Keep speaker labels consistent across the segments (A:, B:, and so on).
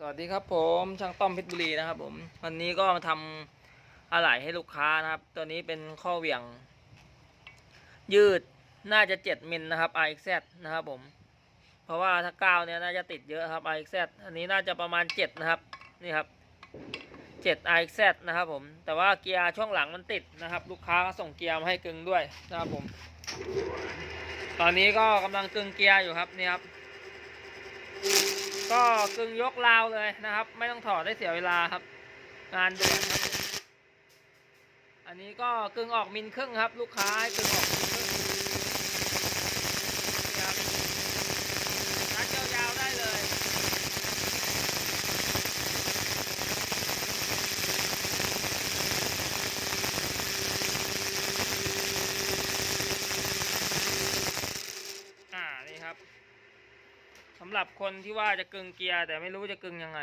A: สวัสดีครับผมช่างต้อมเพชรบุรีนะครับ ผมวันนี้ก็มาทำอะไหล่ให้ลูกค้านะครับ ตัวนี้เป็นข้อเหวี่ยง ยืดน่าจะ7มิลนะครับ RXZ นะครับผม เพราะว่าถ้า9เนี่ยน่าจะติดเยอะครับ RXZ อันนี้น่าจะประมาณ7นะครับนี่ครับ7 RXZ นะครับผมแต่ว่าเกียร์ช่วงหลังมันติดนะครับ ลูกค้าก็ส่งเกียร์มาให้กึงด้วยนะครับผม ตอนนี้ก็กำลังกึงเกียร์อยู่ครับนี่ครับ ก็กึ่งยกราวเลยนะครับ ไม่ต้องถอดได้เสียเวลาครับ งานด่วนครับ อันนี้ก็กึ่งออกมินครึ่งครับ ลูกค้าให้กึ่งออกมินครึ่งนี่ครับรัดยาวๆได้เลย อ่านี่ครับ สำหรับคนที่ว่าจะกึงเกียร์แต่ไม่รู้จะกึงยังไง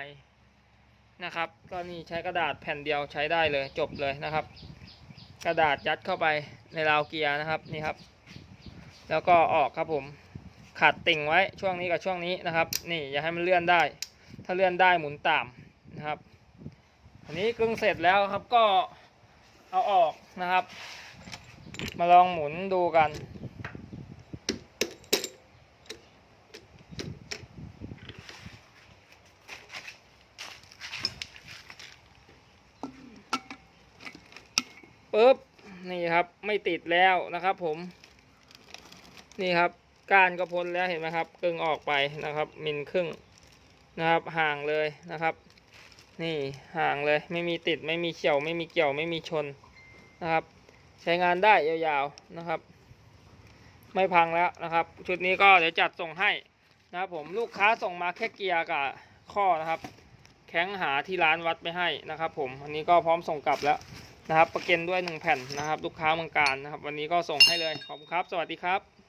A: นะครับ ก็นี่ใช้กระดาษแผ่นเดียวใช้ได้เลยจบเลยนะครับ กระดาษยัดเข้าไปในราวเกียร์นะครับนี่ครับ แล้วก็ออกครับผมขัดติ่งไว้ช่วงนี้กับช่วงนี้นะครับ นี่อย่าให้มันเลื่อนได้ ถ้าเลื่อนได้หมุนตามนะครับ อันนี้กึงเสร็จแล้วครับก็เอาออกนะครับ มาลองหมุนดูกัน ปุ๊บนี่ครับไม่ติดแล้วนะครับผม นี่ครับก้านก็พ้นแล้วเห็นไหมครับกึ่งออกไปนะครับ มิลครึ่งนะครับ ห่างเลยนะครับ นี่ห่างเลยไม่มีติดไม่มีเฉียวไม่มีเกี่ยวไม่มีชนนะครับ ใช้งานได้ยาวๆนะครับ ไม่พังแล้วนะครับ ชุดนี้ก็เดี๋ยวจัดส่งให้นะครับผมลูกค้าส่งมาแค่เกียร์กับข้อนะครับ แข้งหาที่ร้านวัดไปให้นะครับ ผมอันนี้ก็พร้อมส่งกลับแล้ว นะครับ ประกันด้วยหนึ่งแผ่นนะครับ ลูกค้ามังการนะครับ วันนี้ก็ส่งให้เลย ขอบคุณครับ สวัสดีครับ